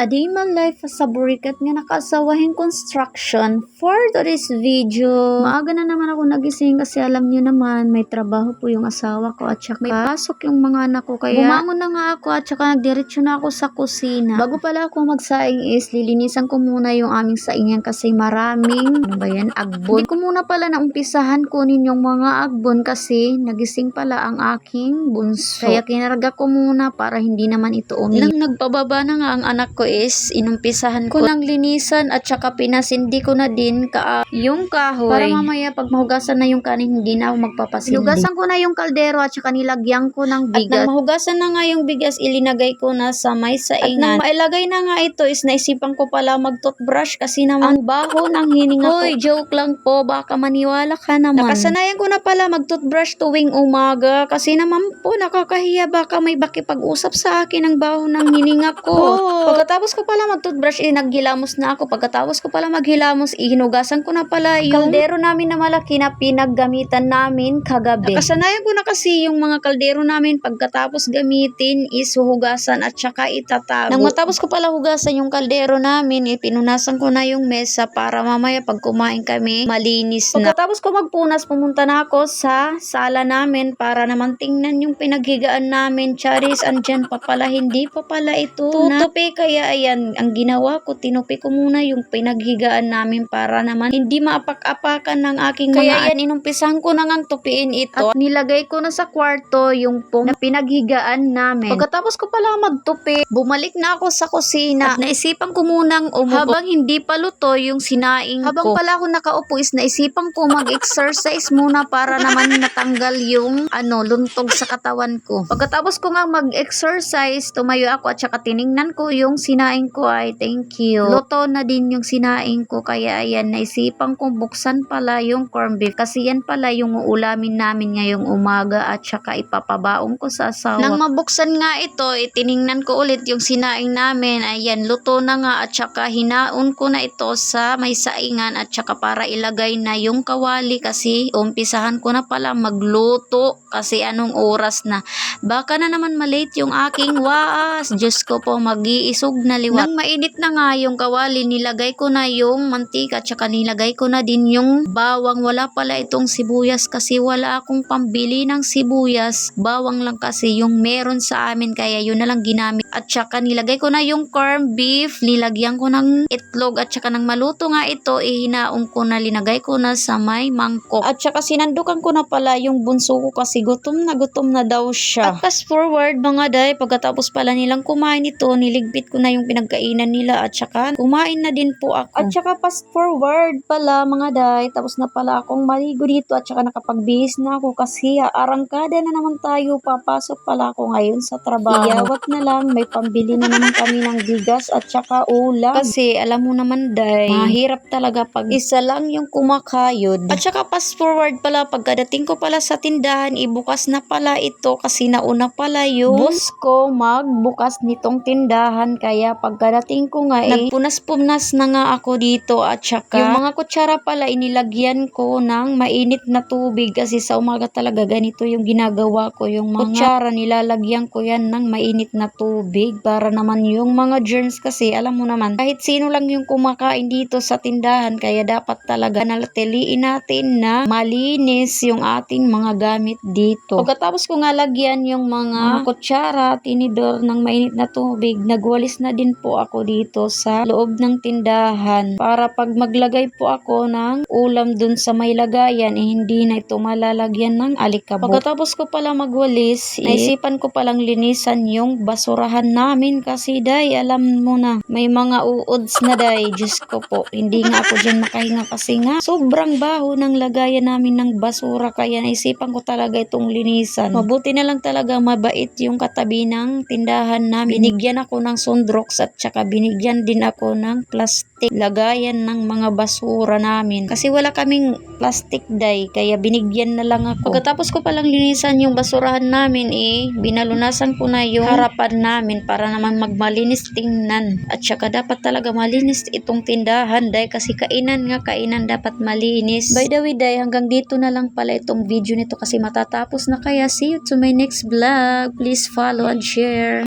A day man life sa burikat nga nakaasawahin construction for today's video. Maaga na naman ako nagising kasi alam niyo naman may trabaho po yung asawa ko at saka may pasok yung mga anak ko kaya bumangon na nga ako at saka nagdiretso na ako sa kusina. Bago pala ako magsaing is lilinisan ko muna yung aming saingan kasi maraming ano ba yan, agbon. Hindi ko muna pala naumpisahan kunin yung mga agbon kasi nagising pala ang aking bunso. Kaya kinarga ko muna para hindi naman ito umi. Nang nagpababa na nga ang anak ko is inumpisahan ko ng linisan at saka pinasindi ko na din ka yung kahoy. Para mamaya pag mahugasan na yung kanin hindi na ako magpapasindi. Hinugasan ko na yung kaldero at saka nilagyan ko ng bigas. At nang mahugasan na nga yung bigas ilinagay ko na sa may saingan. At nang mailagay na nga ito is naisipan ko pala mag-toothbrush kasi naman ang baho ng hininga ko. Hoy, joke lang po. Baka maniwala ka naman. Nakasanayan ko na pala mag-toothbrush tuwing umaga kasi naman po nakakahiya baka may bakipag-usap sa akin ang baho ng hininga ko. Pagkatapos ko pala mag-toothbrush, eh, naghilamos na ako. Pagkatapos ko pala maghilamos, ihinugasan ko na pala yung kaldero namin na malaki na pinaggamitan namin kagabi. Nakasanayan ko na kasi yung mga kaldero namin pagkatapos gamitin is huhugasan at saka itatago. Nang matapos ko pala hugasan yung kaldero namin, eh, pinunasan ko na yung mesa para mamaya pag kumain kami, malinis na. Pagkatapos ko magpunas, pumunta na ako sa sala namin para naman tingnan yung pinaghigaan namin. Charis, andyan pa pala, hindi pa pala ito tutupi. Kaya ayan, ang ginawa ko, tinupi ko muna yung pinaghigaan namin para naman hindi maapak-apakan ng aking Kaya mga... Kaya inumpisahan ko na ngang tupiin ito. At nilagay ko na sa kwarto yung pong na pinaghigaan namin. Pagkatapos ko pala magtupi, bumalik na ako sa kusina. At naisipan ko munang umupo. Habang hindi pa luto yung sinaing Habang ko. pala ako nakaupo is naisipan ko mag-exercise muna para naman natanggal yung ano, luntog sa katawan ko. Pagkatapos ko nga mag-exercise, tumayo ako at saka tiningnan ko yung sinaing ko ay thank you. Luto na din yung sinaing ko kaya ayan, naisipan kong buksan pala yung corn beef kasi yan pala yung uulamin namin ngayong umaga at saka ipapabaong ko sa asawa. Nang mabuksan nga ito, itiningnan ko ulit yung sinaing namin. Ayan, luto na nga at saka hinaon ko na ito sa may saingan at saka para ilagay na yung kawali kasi umpisahan ko na pala magluto kasi anong oras na. Baka na naman malate yung aking waas. Diyos ko po, mag-iisog liwat. Nang mainit na nga yung kawali, nilagay ko na yung mantika at saka nilagay ko na din yung bawang. Wala pala itong sibuyas kasi wala akong pambili ng sibuyas. Bawang lang kasi yung meron sa amin kaya yun na lang ginamit. At saka nilagay ko na yung corn beef, nilagyan ko ng itlog at saka nang maluto nga ito, ihinaong ko na linagay ko na sa may mangkok. At saka sinandukan ko na pala yung bunso ko kasi gutom na gutom na daw siya. At fast forward mga day, pagkatapos pala nilang kumain ito, niligpit ko na yung pinagkainan nila at saka kumain na din po ako. At saka fast forward pala mga day, tapos na pala akong maligo dito at saka nakapagbihis na ako kasi arangkada na naman tayo, papasok pala ako ngayon sa trabaho. Iyawat na lang, may pambili na naman kami ng bigas at saka ulam. Kasi alam mo naman day, mahirap talaga pag isa lang yung kumakayod. At saka fast forward pala, pagkadating ko pala sa tindahan, ibukas na pala ito kasi nauna pala yung boss ko magbukas nitong tindahan. Kaya pagkadating ko nga eh, nagpunas-punas na nga ako dito at saka yung mga kutsara pala inilagyan ko ng mainit na tubig kasi sa umaga talaga ganito yung ginagawa ko. Yung mga kutsara nilalagyan ko yan ng mainit na tubig para naman yung mga germs kasi alam mo naman kahit sino lang yung kumakain dito sa tindahan kaya dapat talaga nalatiliin natin na malinis yung ating mga gamit dito. Pagkatapos ko nga lagyan yung mga kutsara, tinidor ng mainit na tubig, nagwalis na din po ako dito sa loob ng tindahan para pag maglagay po ako ng ulam dun sa may lagayan, eh, hindi na ito malalagyan ng alikabok. Pagkatapos ko pala magwalis, naisipan ko palang linisan yung basurahan namin kasi day, alam mo na, may mga uuds na day, Diyos ko po, hindi nga ako dyan makahinga kasi nga, sobrang baho ng lagayan namin ng basura kaya naisipan ko talaga itong linisan. Mabuti na lang talaga mabait yung katabi ng tindahan namin. Binigyan ako ng sundrox at saka binigyan din ako ng plastic lagayan ng mga basura namin. Kasi wala kaming plastic dye kaya binigyan na lang ako. Pagkatapos ko palang linisan yung basurahan namin eh, binalunasan ko na yung harapan namin para naman magmalinis tingnan. At saka dapat talaga malinis itong tindahan dahil kasi kainan nga kainan dapat malinis. By the way day, hanggang dito na lang pala itong video nito kasi matatapos na kaya see you to my next vlog. Please follow and share.